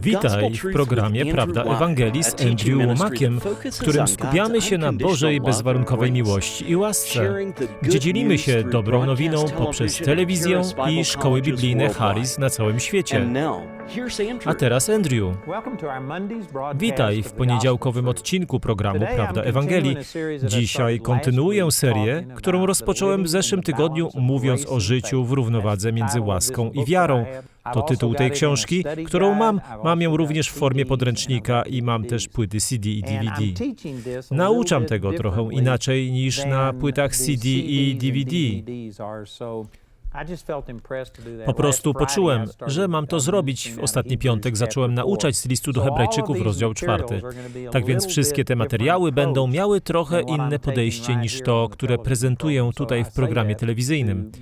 Witaj w programie Prawda Ewangelii z Andrew Łomakiem, w którym skupiamy się na Bożej bezwarunkowej miłości i łasce, gdzie dzielimy się dobrą nowiną poprzez telewizję i szkoły biblijne Harris na całym świecie. A teraz Andrew. Witaj w poniedziałkowym odcinku programu Prawda Ewangelii. Dzisiaj kontynuuję serię, którą rozpocząłem w zeszłym tygodniu, mówiąc o życiu w równowadze między łaską i wiarą. To tytuł tej książki, którą mam. Mam ją również w formie podręcznika i mam też płyty CD i DVD. Nauczam tego trochę inaczej niż na płytach CD i DVD. Po prostu poczułem, że mam to zrobić. W ostatni piątek zacząłem nauczać z listu do Hebrajczyków, rozdział czwarty. Tak więc wszystkie te materiały będą miały trochę inne podejście niż to, które prezentuję tutaj w programie telewizyjnym.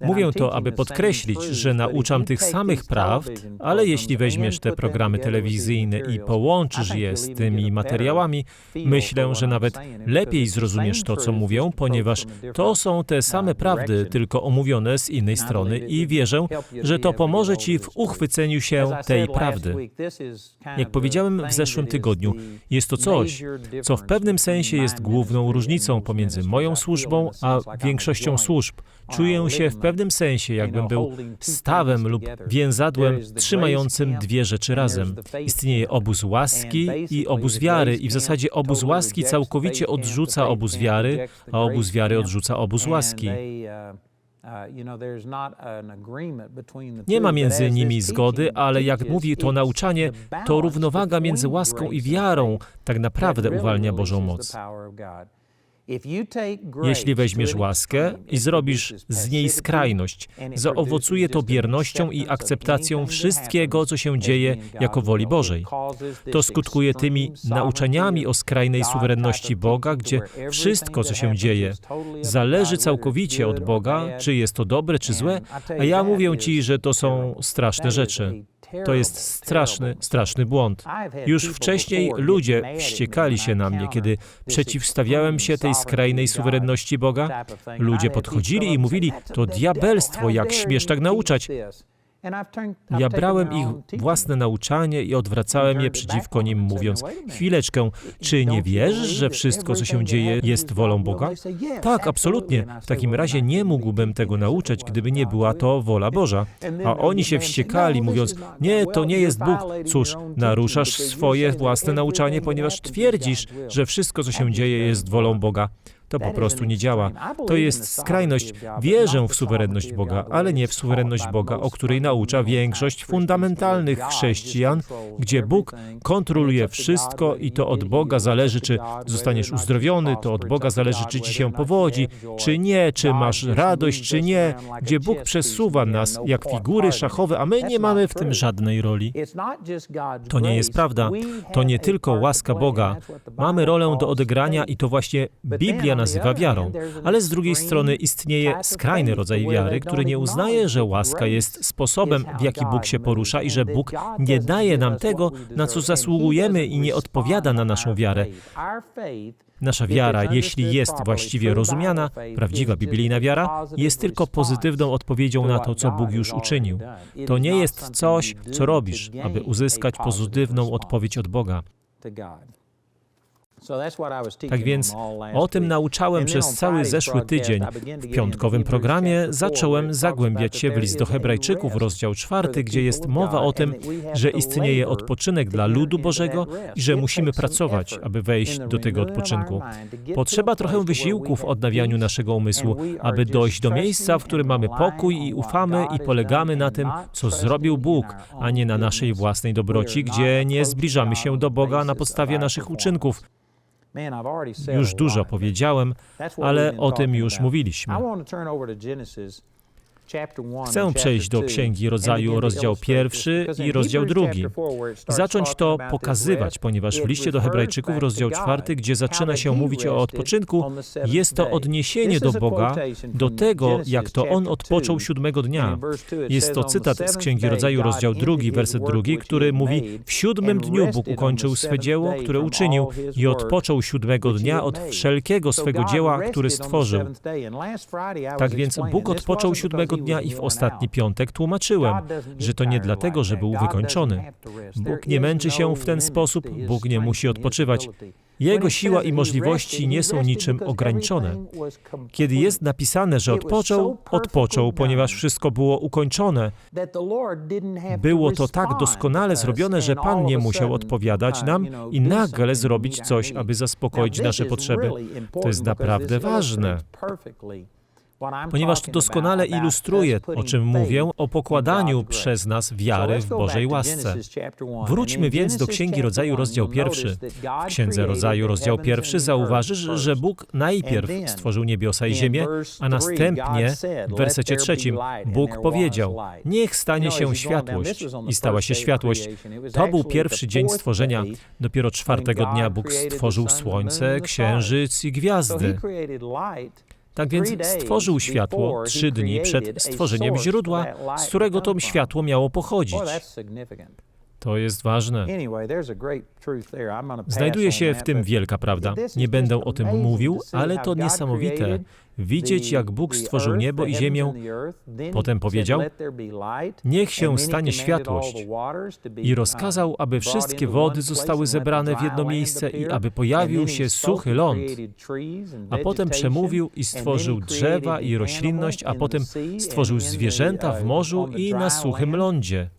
Mówię to, aby podkreślić, że nauczam tych samych prawd, ale jeśli weźmiesz te programy telewizyjne i połączysz je z tymi materiałami, myślę, że nawet lepiej zrozumiesz to, co mówię, ponieważ to są te same prawdy, tylko omówione z innej strony i wierzę, że to pomoże Ci w uchwyceniu się tej prawdy. Jak powiedziałem w zeszłym tygodniu, jest to coś, co w pewnym sensie jest główną różnicą pomiędzy moją służbą a większością służb. Czuję się w pewnym sensie, jakbym był stawem lub więzadłem trzymającym dwie rzeczy razem. Istnieje obóz łaski i obóz wiary, i w zasadzie obóz łaski całkowicie odrzuca obóz wiary, a obóz wiary odrzuca obóz łaski. Nie ma między nimi zgody, ale jak mówi to nauczanie, to równowaga między łaską i wiarą tak naprawdę uwalnia Bożą moc. Jeśli weźmiesz łaskę i zrobisz z niej skrajność, zaowocuje to biernością i akceptacją wszystkiego, co się dzieje jako woli Bożej. To skutkuje tymi nauczaniami o skrajnej suwerenności Boga, gdzie wszystko, co się dzieje, zależy całkowicie od Boga, czy jest to dobre, czy złe, a ja mówię Ci, że to są straszne rzeczy. To jest straszny, straszny błąd. Już wcześniej ludzie wściekali się na mnie, kiedy przeciwstawiałem się tej skrajnej suwerenności Boga. Ludzie podchodzili i mówili, to diabelstwo, jak śmiesz tak nauczać. Ja brałem ich własne nauczanie i odwracałem je przeciwko nim, mówiąc: Chwileczkę, czy nie wierzysz, że wszystko, co się dzieje, jest wolą Boga? Tak, absolutnie. W takim razie nie mógłbym tego nauczać, gdyby nie była to wola Boża. A oni się wściekali, mówiąc: Nie, to nie jest Bóg. Cóż, naruszasz swoje własne nauczanie, ponieważ twierdzisz, że wszystko, co się dzieje, jest wolą Boga. To po prostu nie działa. To jest skrajność. Wierzę w suwerenność Boga, ale nie w suwerenność Boga, o której naucza większość fundamentalnych chrześcijan, gdzie Bóg kontroluje wszystko i to od Boga zależy, czy zostaniesz uzdrowiony, to od Boga zależy, czy ci się powodzi, czy nie, czy masz radość, czy nie, gdzie Bóg przesuwa nas jak figury szachowe, a my nie mamy w tym żadnej roli. To nie jest prawda. To nie tylko łaska Boga. Mamy rolę do odegrania i to właśnie Biblia nazywa wiarą, ale z drugiej strony istnieje skrajny rodzaj wiary, który nie uznaje, że łaska jest sposobem, w jaki Bóg się porusza i że Bóg nie daje nam tego, na co zasługujemy i nie odpowiada na naszą wiarę. Nasza wiara, jeśli jest właściwie rozumiana, prawdziwa biblijna wiara, jest tylko pozytywną odpowiedzią na to, co Bóg już uczynił. To nie jest coś, co robisz, aby uzyskać pozytywną odpowiedź od Boga. Tak więc o tym nauczałem przez cały zeszły tydzień. W piątkowym programie zacząłem zagłębiać się w list do Hebrajczyków, rozdział czwarty, gdzie jest mowa o tym, że istnieje odpoczynek dla ludu Bożego i że musimy pracować, aby wejść do tego odpoczynku. Potrzeba trochę wysiłku w odnawianiu naszego umysłu, aby dojść do miejsca, w którym mamy pokój i ufamy i polegamy na tym, co zrobił Bóg, a nie na naszej własnej dobroci, gdzie nie zbliżamy się do Boga na podstawie naszych uczynków. Już dużo powiedziałem, ale o tym już mówiliśmy. Chcę przejść do Księgi Rodzaju, rozdział pierwszy i rozdział drugi. Zacząć to pokazywać, ponieważ w liście do Hebrajczyków, rozdział czwarty, gdzie zaczyna się mówić o odpoczynku, jest to odniesienie do Boga, do tego, jak to On odpoczął siódmego dnia. Jest to cytat z Księgi Rodzaju, rozdział drugi, werset drugi, który mówi: W siódmym dniu Bóg ukończył swe dzieło, które uczynił, i odpoczął siódmego dnia od wszelkiego swego dzieła, który stworzył. Tak więc Bóg odpoczął siódmego dnia i w ostatni piątek tłumaczyłem, że to nie dlatego, że był wykończony. Bóg nie męczy się w ten sposób, Bóg nie musi odpoczywać. Jego siła i możliwości nie są niczym ograniczone. Kiedy jest napisane, że odpoczął, odpoczął, ponieważ wszystko było ukończone. Było to tak doskonale zrobione, że Pan nie musiał odpowiadać nam i nagle zrobić coś, aby zaspokoić nasze potrzeby. To jest naprawdę ważne ponieważ to doskonale ilustruje, o czym mówię, o pokładaniu przez nas wiary w Bożej łasce. Wróćmy więc do Księgi Rodzaju, rozdział pierwszy. W Księdze Rodzaju, rozdział pierwszy, zauważysz, że Bóg najpierw stworzył niebiosa i ziemię, a następnie w wersecie trzecim Bóg powiedział, niech stanie się światłość i stała się światłość. To był pierwszy dzień stworzenia. Dopiero czwartego dnia Bóg stworzył słońce, księżyc i gwiazdy. Tak więc stworzył światło trzy dni przed stworzeniem źródła, z którego to światło miało pochodzić. To jest ważne. Znajduje się w tym wielka prawda. Nie będę o tym mówił, ale to niesamowite. Widzieć, jak Bóg stworzył niebo i ziemię, potem powiedział, niech się stanie światłość i rozkazał, aby wszystkie wody zostały zebrane w jedno miejsce i aby pojawił się suchy ląd. A potem przemówił i stworzył drzewa i roślinność, a potem stworzył zwierzęta w morzu i na suchym lądzie.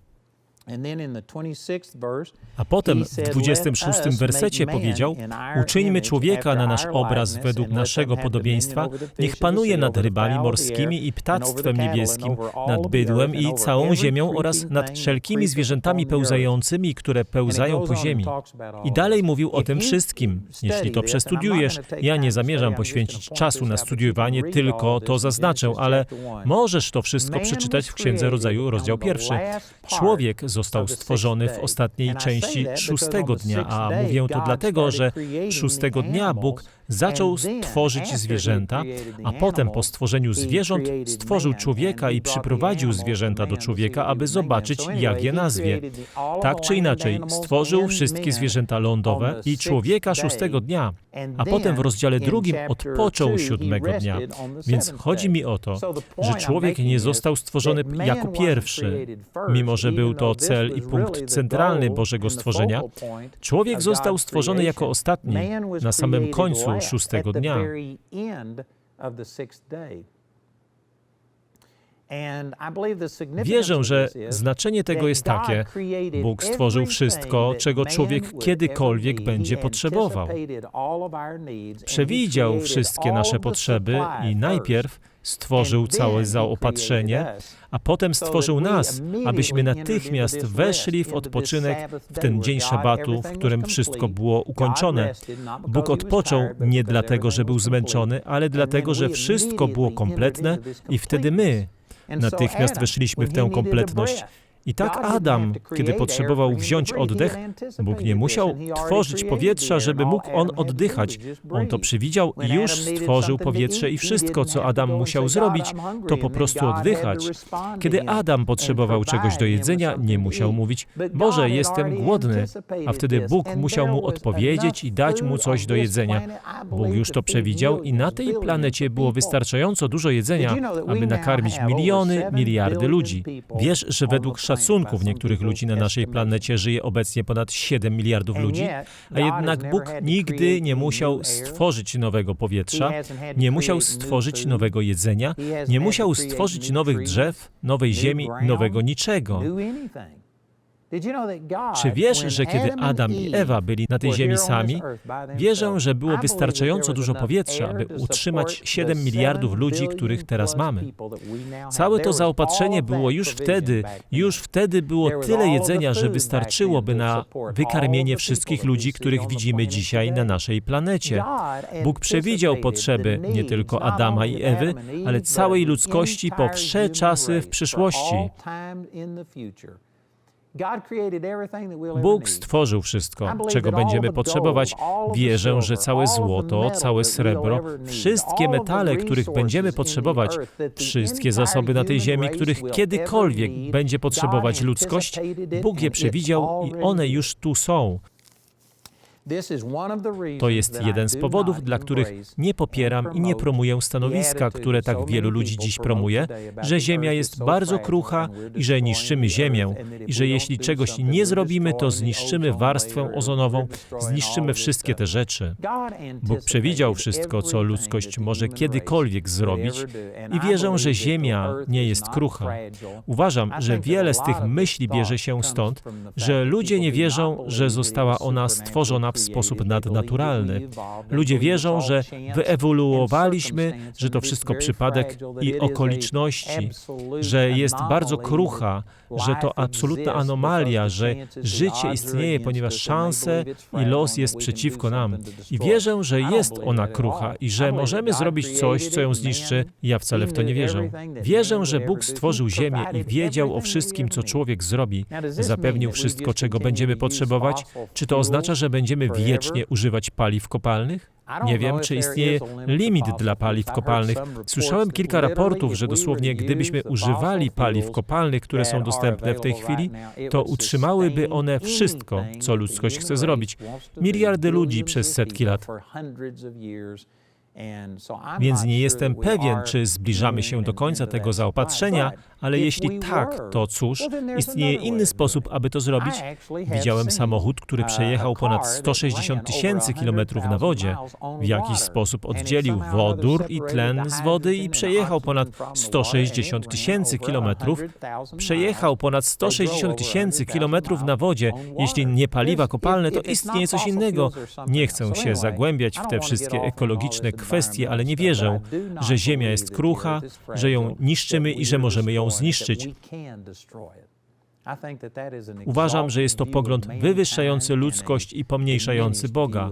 And then in the 26th verse, A potem w 26 wersecie powiedział: Uczyńmy człowieka na nasz obraz według naszego podobieństwa, niech panuje nad rybami morskimi i ptactwem niebieskim, nad bydłem i całą ziemią oraz nad wszelkimi zwierzętami pełzającymi, które pełzają po ziemi. I dalej mówił o tym wszystkim. Jeśli to przestudiujesz, ja nie zamierzam poświęcić czasu na studiowanie, tylko to zaznaczę, ale możesz to wszystko przeczytać w Księdze Rodzaju, rozdział pierwszy. Człowiek został stworzony w ostatniej części szóstego dnia, a mówię to dlatego, że szóstego dnia Bóg zaczął stworzyć zwierzęta, a potem po stworzeniu zwierząt stworzył człowieka i przyprowadził zwierzęta do człowieka, aby zobaczyć, jak je nazwie. Tak czy inaczej, stworzył wszystkie zwierzęta lądowe i człowieka szóstego dnia, a potem w rozdziale drugim odpoczął siódmego dnia. Więc chodzi mi o to, że człowiek nie został stworzony jako pierwszy, mimo że był to cel i punkt centralny Bożego stworzenia. Człowiek został stworzony jako ostatni, na samym końcu szóstego dnia. Wierzę, że znaczenie tego jest takie: Bóg stworzył wszystko, czego człowiek kiedykolwiek będzie potrzebował. Przewidział wszystkie nasze potrzeby i najpierw stworzył całe zaopatrzenie, a potem stworzył nas, abyśmy natychmiast weszli w odpoczynek w ten dzień szabatu, w którym wszystko było ukończone. Bóg odpoczął nie dlatego, że był zmęczony, ale dlatego, że wszystko było kompletne i wtedy my natychmiast weszliśmy w tę kompletność. I tak Adam, kiedy potrzebował wziąć oddech, Bóg nie musiał tworzyć powietrza, żeby mógł on oddychać. On to przewidział i już stworzył powietrze i wszystko, co Adam musiał zrobić, to po prostu oddychać. Kiedy Adam potrzebował czegoś do jedzenia, nie musiał mówić, Boże, jestem głodny, a wtedy Bóg musiał mu odpowiedzieć i dać mu coś do jedzenia. Bóg już to przewidział i na tej planecie było wystarczająco dużo jedzenia, aby nakarmić miliony, miliardy ludzi. Wiesz, że według szacunków niektórych ludzi na naszej planecie żyje obecnie ponad 7 miliardów ludzi, a jednak Bóg nigdy nie musiał stworzyć nowego powietrza, nie musiał stworzyć nowego jedzenia, nie musiał stworzyć nowych drzew, nowej ziemi, nowego niczego. Czy wiesz, że kiedy Adam i Ewa byli na tej ziemi sami, wierzę, że było wystarczająco dużo powietrza, aby utrzymać 7 miliardów ludzi, których teraz mamy. Całe to zaopatrzenie było już wtedy, już wtedy było tyle jedzenia, że wystarczyłoby na wykarmienie wszystkich ludzi, których widzimy dzisiaj na naszej planecie. Bóg przewidział potrzeby nie tylko Adama i Ewy, ale całej ludzkości po wsze czasy w przyszłości. Bóg stworzył wszystko, czego będziemy potrzebować. Wierzę, że całe złoto, całe srebro, wszystkie metale, których będziemy potrzebować, wszystkie zasoby na tej ziemi, których kiedykolwiek będzie potrzebować ludzkość, Bóg je przewidział i one już tu są. To jest jeden z powodów, dla których nie popieram i nie promuję stanowiska, które tak wielu ludzi dziś promuje, że Ziemia jest bardzo krucha i że niszczymy Ziemię i że jeśli czegoś nie zrobimy, to zniszczymy warstwę ozonową, zniszczymy wszystkie te rzeczy. Bóg przewidział wszystko, co ludzkość może kiedykolwiek zrobić i wierzę, że Ziemia nie jest krucha. Uważam, że wiele z tych myśli bierze się stąd, że ludzie nie wierzą, że została ona stworzona w sposób nadnaturalny. Ludzie wierzą, że wyewoluowaliśmy, że to wszystko przypadek i okoliczności, że jest bardzo krucha, że to absolutna anomalia, że życie istnieje, ponieważ szanse i los jest przeciwko nam. I wierzę, że jest ona krucha i że możemy zrobić coś, co ją zniszczy. Ja wcale w to nie wierzę. Wierzę, że Bóg stworzył Ziemię i wiedział o wszystkim, co człowiek zrobi. Zapewnił wszystko, czego będziemy potrzebować. Czy to oznacza, że będziemy wiecznie używać paliw kopalnych? Nie wiem, czy istnieje limit dla paliw kopalnych. Słyszałem kilka raportów, że dosłownie gdybyśmy używali paliw kopalnych, które są dostępne w tej chwili, to utrzymałyby one wszystko, co ludzkość chce zrobić. Miliardy ludzi przez setki lat. Więc nie jestem pewien, czy zbliżamy się do końca tego zaopatrzenia, ale jeśli tak, to cóż, istnieje inny sposób, aby to zrobić? Widziałem samochód, który przejechał ponad 160 tysięcy kilometrów na wodzie. W jakiś sposób oddzielił wodór i tlen z wody i przejechał ponad 160 tysięcy kilometrów. Przejechał ponad 160 tysięcy kilometrów na wodzie. Jeśli nie paliwa kopalne, to istnieje coś innego. Nie chcę się zagłębiać w te wszystkie ekologiczne kwestie, ale nie wierzę, że Ziemia jest krucha, że ją niszczymy i że możemy ją zniszczyć. Uważam, że jest to pogląd wywyższający ludzkość i pomniejszający Boga.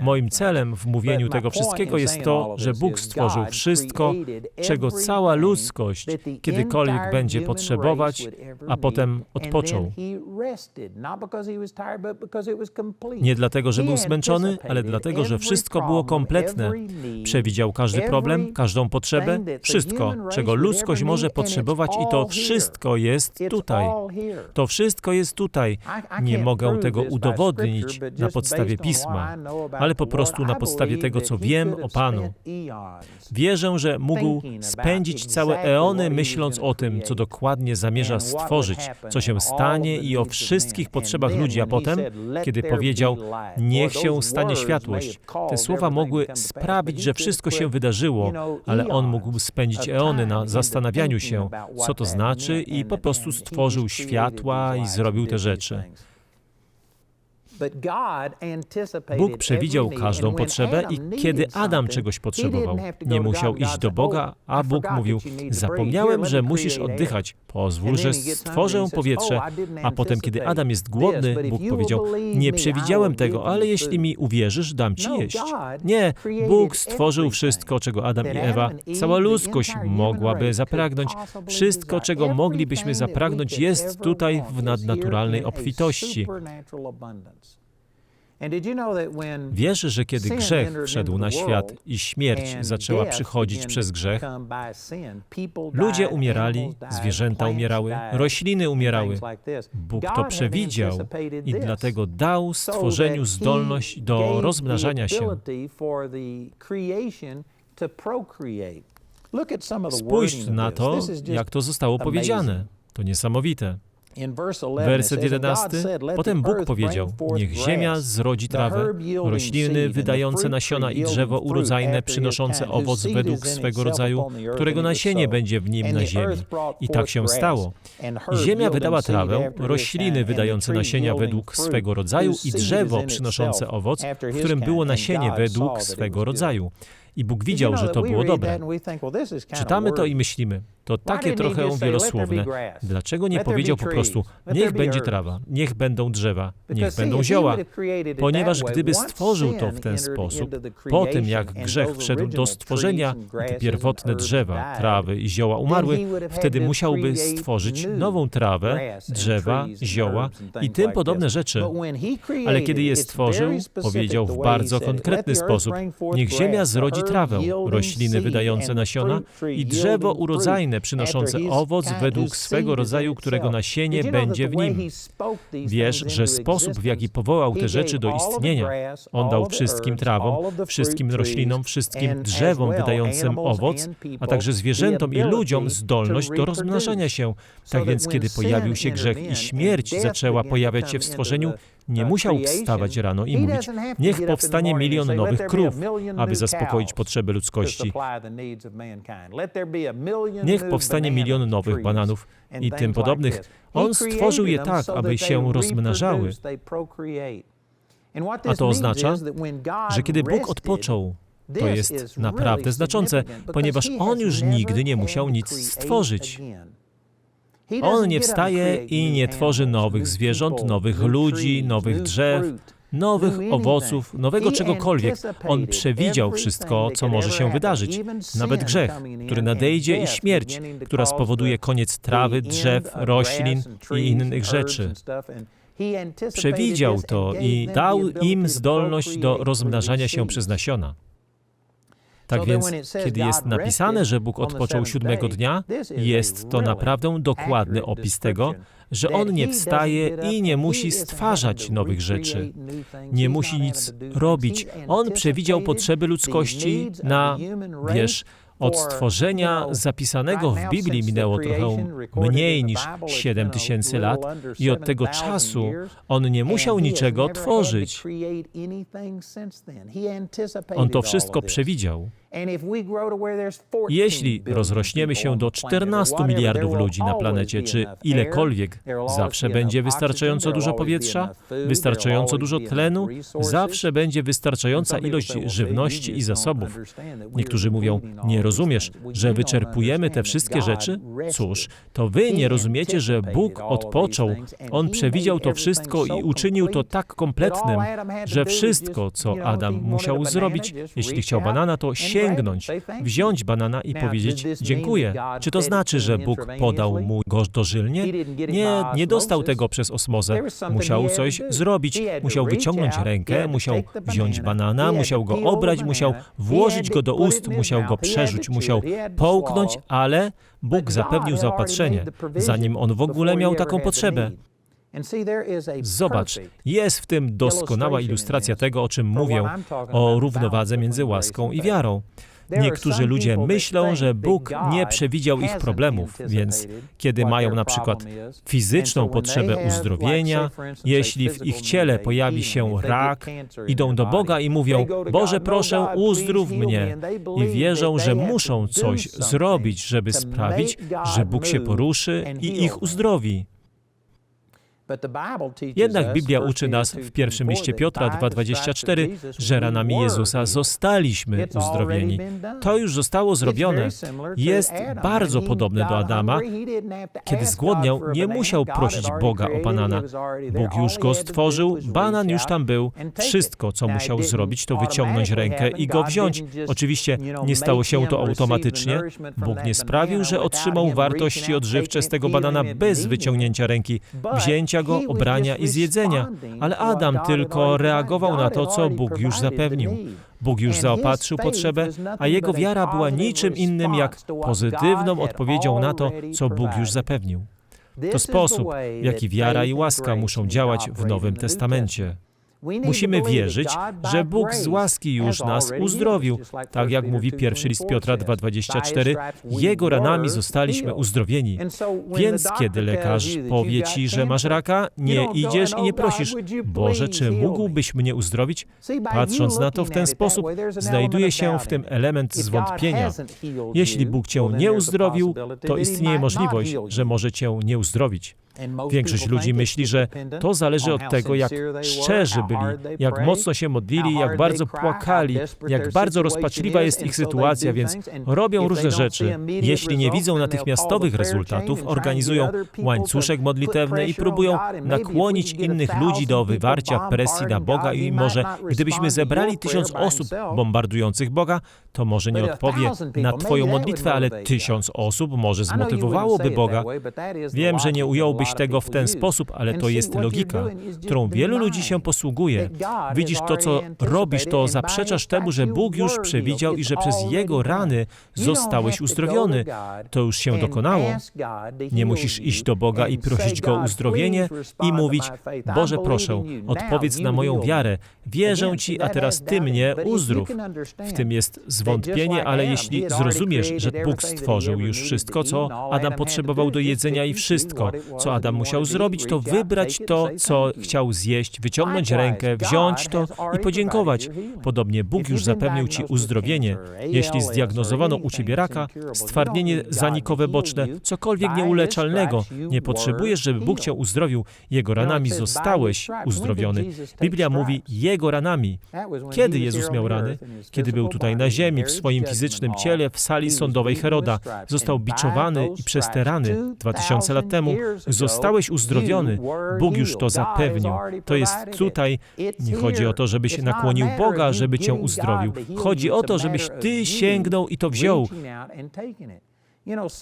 Moim celem w mówieniu tego wszystkiego jest to, że Bóg stworzył wszystko, czego cała ludzkość kiedykolwiek będzie potrzebować, a potem odpoczął. Nie dlatego, że był zmęczony, ale dlatego, że wszystko było kompletne. Przewidział każdy problem, każdą potrzebę, wszystko, czego ludzkość może potrzebować, i to wszystko jest tutaj. To wszystko jest tutaj. Nie mogę tego udowodnić na podstawie pisma, ale po prostu na podstawie tego, co wiem o Panu. Wierzę, że mógł spędzić całe eony myśląc o tym, co dokładnie zamierza stworzyć, co się stanie i o wszystkich potrzebach ludzi, a potem, kiedy powiedział, niech się stanie światłość, te słowa mogły sprawić, że wszystko się wydarzyło, ale on mógł spędzić eony na zastanawianiu się, co to znaczy i po prostu stworzył światła i zrobił te rzeczy. Bóg przewidział każdą potrzebę i kiedy Adam czegoś potrzebował, nie musiał iść do Boga, a Bóg mówił, zapomniałem, że musisz oddychać, pozwól, że stworzę powietrze, a potem, kiedy Adam jest głodny, Bóg powiedział, nie przewidziałem tego, ale jeśli mi uwierzysz, dam ci jeść. Nie, Bóg stworzył wszystko, czego Adam i Ewa, cała ludzkość mogłaby zapragnąć. Wszystko, czego moglibyśmy zapragnąć, jest tutaj w nadnaturalnej obfitości. Wiesz, że kiedy grzech wszedł na świat i śmierć zaczęła przychodzić przez grzech, ludzie umierali, zwierzęta umierały, rośliny umierały. Bóg to przewidział i dlatego dał stworzeniu zdolność do rozmnażania się. Spójrz na to, jak to zostało powiedziane. To niesamowite. Werset 11. Potem Bóg powiedział: Niech ziemia zrodzi trawę, rośliny wydające nasiona i drzewo urodzajne przynoszące owoc według swego rodzaju, którego nasienie będzie w nim na ziemi. I tak się stało. I ziemia wydała trawę, rośliny wydające nasienia według swego rodzaju i drzewo przynoszące owoc, w którym było nasienie według swego rodzaju. I Bóg widział, że to było dobre. Czytamy to i myślimy, to takie trochę wielosłowne. Dlaczego nie powiedział po prostu, niech będzie trawa, niech będą drzewa, niech będą zioła? Ponieważ gdyby stworzył to w ten sposób, po tym jak grzech wszedł do stworzenia, gdy pierwotne drzewa, trawy i zioła umarły, wtedy musiałby stworzyć nową trawę, drzewa, zioła i tym podobne rzeczy. Ale kiedy je stworzył, powiedział w bardzo konkretny sposób, niech ziemia zrodzi trawę, rośliny wydające nasiona i drzewo urodzajne przynoszące owoc według swego rodzaju, którego nasienie będzie w nim. Wiesz, że sposób, w jaki powołał te rzeczy do istnienia, on dał wszystkim trawom, wszystkim roślinom, wszystkim drzewom wydającym owoc, a także zwierzętom i ludziom zdolność do rozmnażania się. Tak więc, kiedy pojawił się grzech i śmierć zaczęła pojawiać się w stworzeniu, nie musiał wstawać rano i mówić, niech powstanie milion nowych krów, aby zaspokoić potrzeby ludzkości. Niech powstanie milion nowych bananów i tym podobnych. On stworzył je tak, aby się rozmnażały. A to oznacza, że kiedy Bóg odpoczął, to jest naprawdę znaczące, ponieważ On już nigdy nie musiał nic stworzyć. On nie wstaje i nie tworzy nowych zwierząt, nowych ludzi, nowych drzew, nowych owoców, nowego czegokolwiek. On przewidział wszystko, co może się wydarzyć, nawet grzech, który nadejdzie i śmierć, która spowoduje koniec trawy, drzew, roślin i innych rzeczy. Przewidział to i dał im zdolność do rozmnażania się przez nasiona. Tak więc, kiedy jest napisane, że Bóg odpoczął siódmego dnia, jest to naprawdę dokładny opis tego, że On nie wstaje i nie musi stwarzać nowych rzeczy. Nie musi nic robić. On przewidział potrzeby ludzkości na, wiesz, od stworzenia zapisanego w Biblii minęło trochę mniej niż 7 tysięcy lat i od tego czasu on nie musiał niczego tworzyć. On to wszystko przewidział. Jeśli rozrośniemy się do 14 miliardów ludzi na planecie, czy ilekolwiek, zawsze będzie wystarczająco dużo powietrza, wystarczająco dużo tlenu, zawsze będzie wystarczająca ilość żywności i zasobów. Niektórzy mówią, nie rozumiesz, że wyczerpujemy te wszystkie rzeczy? Cóż, to wy nie rozumiecie, że Bóg odpoczął. On przewidział to wszystko i uczynił to tak kompletnym, że wszystko, co Adam musiał zrobić, jeśli chciał banana, to sięgnąć, wziąć banana i powiedzieć dziękuję. Czy to znaczy, że Bóg podał mu go dożylnie? Nie, nie dostał tego przez osmozę. Musiał coś zrobić. Musiał wyciągnąć rękę, musiał wziąć banana, musiał go obrać, musiał włożyć go do ust, musiał go przerzuć, musiał połknąć, ale Bóg zapewnił zaopatrzenie, zanim on w ogóle miał taką potrzebę. Zobacz, jest w tym doskonała ilustracja tego, o czym mówię, o równowadze między łaską i wiarą. Niektórzy ludzie myślą, że Bóg nie przewidział ich problemów, więc kiedy mają na przykład fizyczną potrzebę uzdrowienia, jeśli w ich ciele pojawi się rak, idą do Boga i mówią: Boże, proszę, uzdrów mnie. I wierzą, że muszą coś zrobić, żeby sprawić, że Bóg się poruszy i ich uzdrowi. Jednak Biblia uczy nas w pierwszym liście Piotra 2,24, że ranami Jezusa zostaliśmy uzdrowieni. To już zostało zrobione. Jest bardzo podobne do Adama. Kiedy zgłodniał, nie musiał prosić Boga o banana. Bóg już go stworzył, banan już tam był. Wszystko, co musiał zrobić, to wyciągnąć rękę i go wziąć. Oczywiście nie stało się to automatycznie. Bóg nie sprawił, że otrzymał wartości odżywcze z tego banana bez wyciągnięcia ręki, wzięcia go, obrania i zjedzenia, ale Adam tylko reagował na to, co Bóg już zapewnił. Bóg już zaopatrzył potrzebę, a jego wiara była niczym innym jak pozytywną odpowiedzią na to, co Bóg już zapewnił. To sposób, w jaki wiara i łaska muszą działać w Nowym Testamencie. Musimy wierzyć, że Bóg z łaski już nas uzdrowił. Tak jak mówi pierwszy list Piotra 2,24, Jego ranami zostaliśmy uzdrowieni. Więc kiedy lekarz powie ci, że masz raka, nie idziesz i nie prosisz, Boże, czy mógłbyś mnie uzdrowić? Patrząc na to w ten sposób, znajduje się w tym element zwątpienia. Jeśli Bóg cię nie uzdrowił, to istnieje możliwość, że może cię nie uzdrowić. Większość ludzi myśli, że to zależy od tego, jak szczerzy byli, jak mocno się modlili, jak bardzo płakali, jak bardzo rozpaczliwa jest ich sytuacja, więc robią różne rzeczy. Jeśli nie widzą natychmiastowych rezultatów, organizują łańcuszek modlitewny i próbują nakłonić innych ludzi do wywarcia presji na Boga i może gdybyśmy zebrali tysiąc osób bombardujących Boga, to może nie odpowie na Twoją modlitwę, ale tysiąc osób może zmotywowałoby Boga. Wiem, że nie ująłby powiedziałbyś tego w ten sposób, ale to jest logika, którą wielu ludzi się posługuje. Widzisz to, co robisz, to zaprzeczasz temu, że Bóg już przewidział i że przez Jego rany zostałeś uzdrowiony. To już się dokonało. Nie musisz iść do Boga i prosić Go o uzdrowienie i mówić, Boże proszę, odpowiedz na moją wiarę. Wierzę Ci, a teraz Ty mnie uzdrów. W tym jest zwątpienie, ale jeśli zrozumiesz, że Bóg stworzył już wszystko, co Adam potrzebował do jedzenia i wszystko, co Adam musiał zrobić, to wybrać to, co chciał zjeść, wyciągnąć rękę, wziąć to i podziękować. Podobnie Bóg już zapewnił Ci uzdrowienie. Jeśli zdiagnozowano u Ciebie raka, stwardnienie zanikowe boczne, cokolwiek nieuleczalnego, nie potrzebujesz, żeby Bóg Cię uzdrowił. Jego ranami zostałeś uzdrowiony. Biblia mówi Jego ranami. Kiedy Jezus miał rany? Kiedy był tutaj na ziemi, w swoim fizycznym ciele, w sali sądowej Heroda. Został biczowany i przez te rany, dwa tysiące lat temu, zostałeś uzdrowiony. Bóg już to zapewnił. To jest tutaj. Nie chodzi o to, żeby się nakłonił Boga, żeby cię uzdrowił. Chodzi o to, żebyś ty sięgnął i to wziął.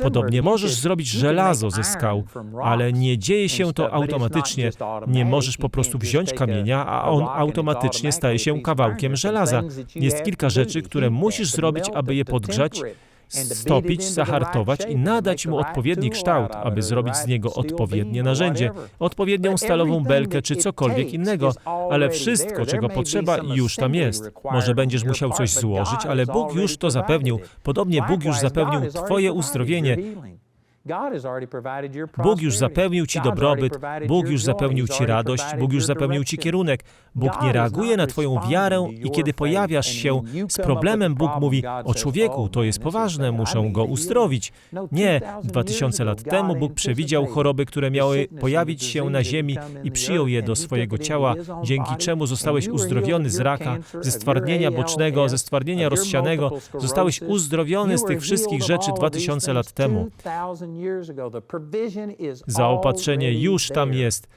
Podobnie możesz zrobić żelazo ze skał, ale nie dzieje się to automatycznie. Nie możesz po prostu wziąć kamienia, a on automatycznie staje się kawałkiem żelaza. Jest kilka rzeczy, które musisz zrobić, aby je podgrzać, stopić, zahartować i nadać mu odpowiedni kształt, aby zrobić z niego odpowiednie narzędzie, odpowiednią stalową belkę czy cokolwiek innego, ale wszystko, czego potrzeba, już tam jest. Może będziesz musiał coś złożyć, ale Bóg już to zapewnił. Podobnie Bóg już zapewnił Twoje uzdrowienie. Bóg już zapewnił Ci dobrobyt, Bóg już zapewnił Ci radość, Bóg już zapewnił Ci kierunek. Bóg nie reaguje na Twoją wiarę i kiedy pojawiasz się z problemem, Bóg mówi, o człowieku, to jest poważne, muszę go uzdrowić. Nie, dwa tysiące lat temu Bóg przewidział choroby, które miały pojawić się na ziemi i przyjął je do swojego ciała, dzięki czemu zostałeś uzdrowiony z raka, ze stwardnienia bocznego, ze stwardnienia rozsianego, zostałeś uzdrowiony z tych wszystkich rzeczy dwa tysiące lat temu. Zaopatrzenie już tam jest.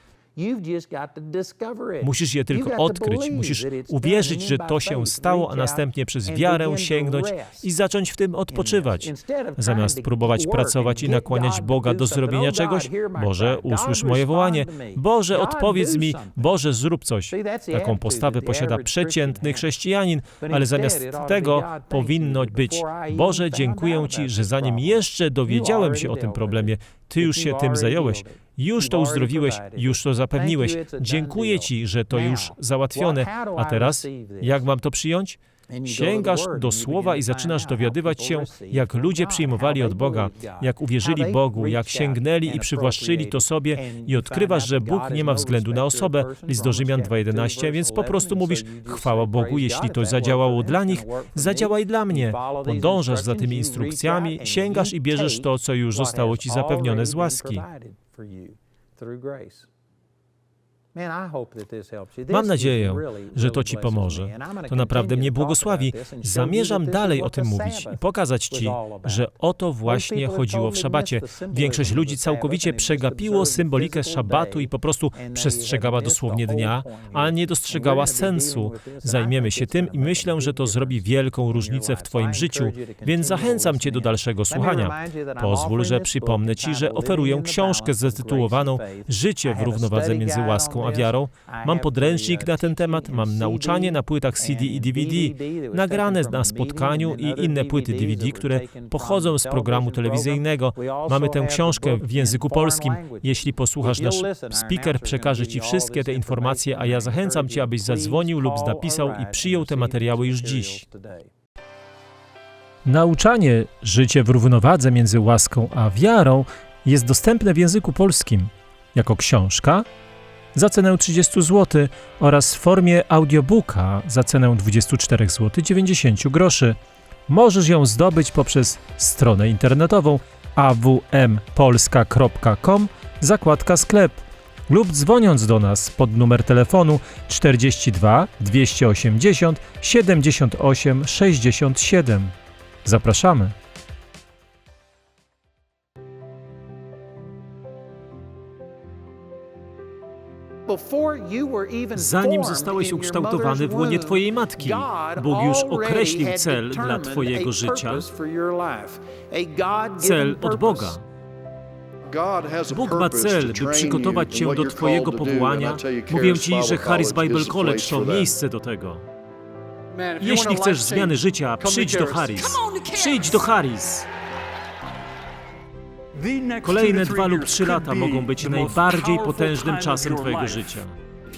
Musisz je tylko odkryć, musisz uwierzyć, że to się stało, a następnie przez wiarę sięgnąć i zacząć w tym odpoczywać. Zamiast próbować pracować i nakłaniać Boga do zrobienia czegoś, Boże, usłysz moje wołanie, Boże, odpowiedz mi, Boże, zrób coś. Taką postawę posiada przeciętny chrześcijanin, ale zamiast tego powinno być, Boże, dziękuję Ci, że zanim jeszcze dowiedziałem się o tym problemie, Ty już się tym zająłeś. Już to uzdrowiłeś, już to zapewniłeś. Dziękuję Ci, że to już załatwione. A teraz, jak mam to przyjąć? Sięgasz do słowa i zaczynasz dowiadywać się, jak ludzie przyjmowali od Boga, jak uwierzyli Bogu, jak sięgnęli i przywłaszczyli to sobie i odkrywasz, że Bóg nie ma względu na osobę. List do Rzymian 2.11, więc po prostu mówisz, chwała Bogu, jeśli to zadziałało dla nich, zadziałaj dla mnie. Podążasz za tymi instrukcjami, sięgasz i bierzesz to, co już zostało Ci zapewnione z łaski. for you through grace. Mam nadzieję, że to Ci pomoże. To naprawdę mnie błogosławi. Zamierzam dalej o tym mówić i pokazać Ci, że o to właśnie chodziło w szabacie. Większość ludzi całkowicie przegapiło symbolikę szabatu i po prostu przestrzegała dosłownie dnia, a nie dostrzegała sensu. Zajmiemy się tym i myślę, że to zrobi wielką różnicę w Twoim życiu, więc zachęcam Cię do dalszego słuchania. Pozwól, że przypomnę Ci, że oferuję książkę zatytułowaną Życie w równowadze między łaską a wiarą. Mam podręcznik na ten temat, mam nauczanie na płytach CD i DVD, nagrane na spotkaniu i inne płyty DVD, które pochodzą z programu telewizyjnego. Mamy tę książkę w języku polskim. Jeśli posłuchasz, nasz speaker przekaże Ci wszystkie te informacje, a ja zachęcam Cię, abyś zadzwonił lub napisał i przyjął te materiały już dziś. Nauczanie Życie w równowadze między łaską a wiarą jest dostępne w języku polskim jako książka za cenę 30 zł oraz w formie audiobooka za cenę 24 zł 90 groszy. Możesz ją zdobyć poprzez stronę internetową awmpolska.com zakładka sklep lub dzwoniąc do nas pod numer telefonu 42 280 78 67. Zapraszamy. Zanim zostałeś ukształtowany w łonie Twojej matki, Bóg już określił cel dla Twojego życia, cel od Boga. Bóg ma cel, by przygotować cię do Twojego powołania. Mówię Ci, że Harris Bible College to miejsce do tego. Jeśli chcesz zmiany życia, przyjdź do Harris. Przyjdź do Harris. Kolejne dwa lub trzy lata mogą być najbardziej potężnym czasem Twojego życia.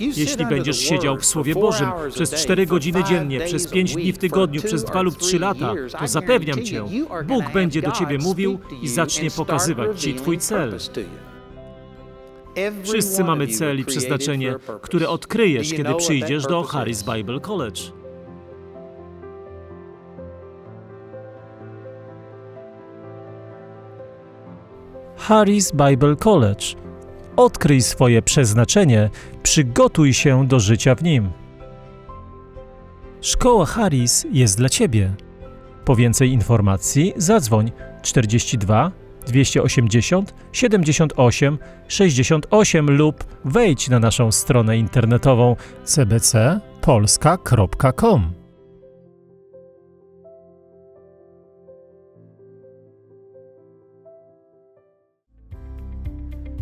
Jeśli będziesz siedział w Słowie Bożym przez 4 godziny dziennie, przez 5 dni w tygodniu, przez 2 lub 3 lata, to zapewniam Cię, Bóg będzie do Ciebie mówił i zacznie pokazywać Ci Twój cel. Wszyscy mamy cel i przeznaczenie, które odkryjesz, kiedy przyjdziesz do Harris Bible College. Harris Bible College. Odkryj swoje przeznaczenie, przygotuj się do życia w nim. Szkoła Harris jest dla Ciebie. Po więcej informacji zadzwoń 42 280 78 68 lub wejdź na naszą stronę internetową cbcpolska.com.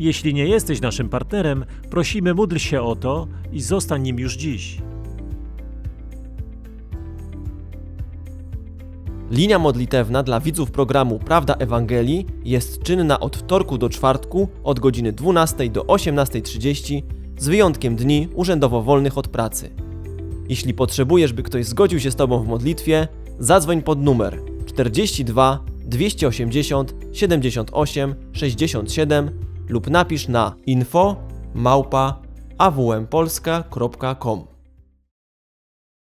Jeśli nie jesteś naszym partnerem, prosimy módl się o to i zostań nim już dziś. Linia modlitewna dla widzów programu Prawda Ewangelii jest czynna od wtorku do czwartku od godziny 12 do 18.30 z wyjątkiem dni urzędowo wolnych od pracy. Jeśli potrzebujesz, by ktoś zgodził się z Tobą w modlitwie, zadzwoń pod numer 42 280 78 67 lub napisz na info małpa awmpolska.com.